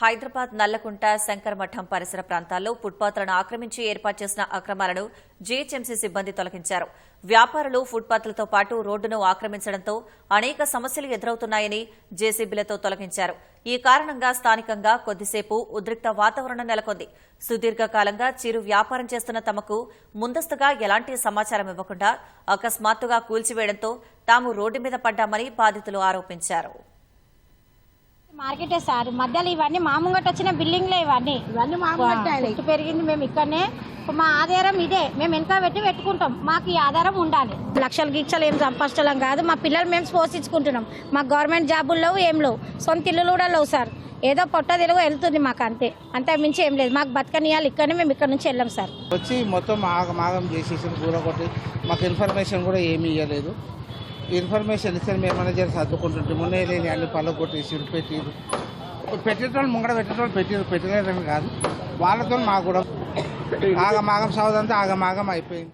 హైదరాబాద్ నల్లకుంట శంకరమఠం పరిసర ప్రాంతాల్లో ఫుట్పాత్లను ఆక్రమించి ఏర్పాటు చేసిన అక్రమాలను జీహెచ్ఎంసీ సిబ్బంది తొలగించారు. వ్యాపారులు ఫుట్పాత్లతో పాటు రోడ్డును ఆక్రమించడంతో అనేక సమస్యలు ఎదురవుతున్నాయని జేసీబీలతో తొలగించారు. ఈ కారణంగా స్థానికంగా కొద్దిసేపు ఉద్రిక్త వాతావరణం నెలకొంది. సుదీర్ఘకాలంగా చిరు వ్యాపారం చేస్తున్న తమకు ముందస్తుగా ఎలాంటి సమాచారం ఇవ్వకుండా అకస్మాత్తుగా కూల్చివేయడంతో తాము రోడ్డు మీద పడ్డామని బాధితులు ఆరోపించారు. మార్కెటే సార్. మధ్యలో ఇవన్నీ మా ముంగట వచ్చిన బిల్డింగ్లే ఇవన్నీ. ఇవన్నీ మా. పుట్టు పెరిగింది మేము ఇక్కడనే. మా ఆధారం ఇదే. మేము వెనక పెట్టి పెట్టుకుంటాం. మాకు ఈ ఆధారం ఉండాలి. లక్షలు గిక్షలు ఏం సంపాదించడం కాదు. మా పిల్లలు మేము పోషించుకుంటున్నాం. మాకు గవర్నమెంట్ జాబులు లేవు ఏం లేవు. సొంత ఇల్లులు కూడా లేవు సార్. ఏదో పొట్ట తెలుగు వెళ్తుంది మాకు అంతే. అంతే మించి ఏం లేదు. మాకు బతకనియాలి. ఇక్కడనే మేము ఇక్కడ నుంచి వెళ్ళాం సార్. వచ్చి మొత్తం ఆగమాగం చేసేసి కూర కొట్టి మాకు ఇన్ఫర్మేషన్ కూడా ఏమీ ఇవ్వలేదు ఇన్ఫర్మేషన్ ఇస్తే మేము మేనేజర్ సర్దుకుంటుంటే మొన్నే లేని అన్ని పళ్ళు కొట్టేసి పెట్టిరు. పెట్టేటోళ్ళు ముంగడ పెట్టేటోళ్ళు పెట్టిరు పెట్టలేదని కాదు. వాళ్ళతో మాకు కూడా ఆగమాగం సౌదంతా ఆగమాగం అయిపోయింది.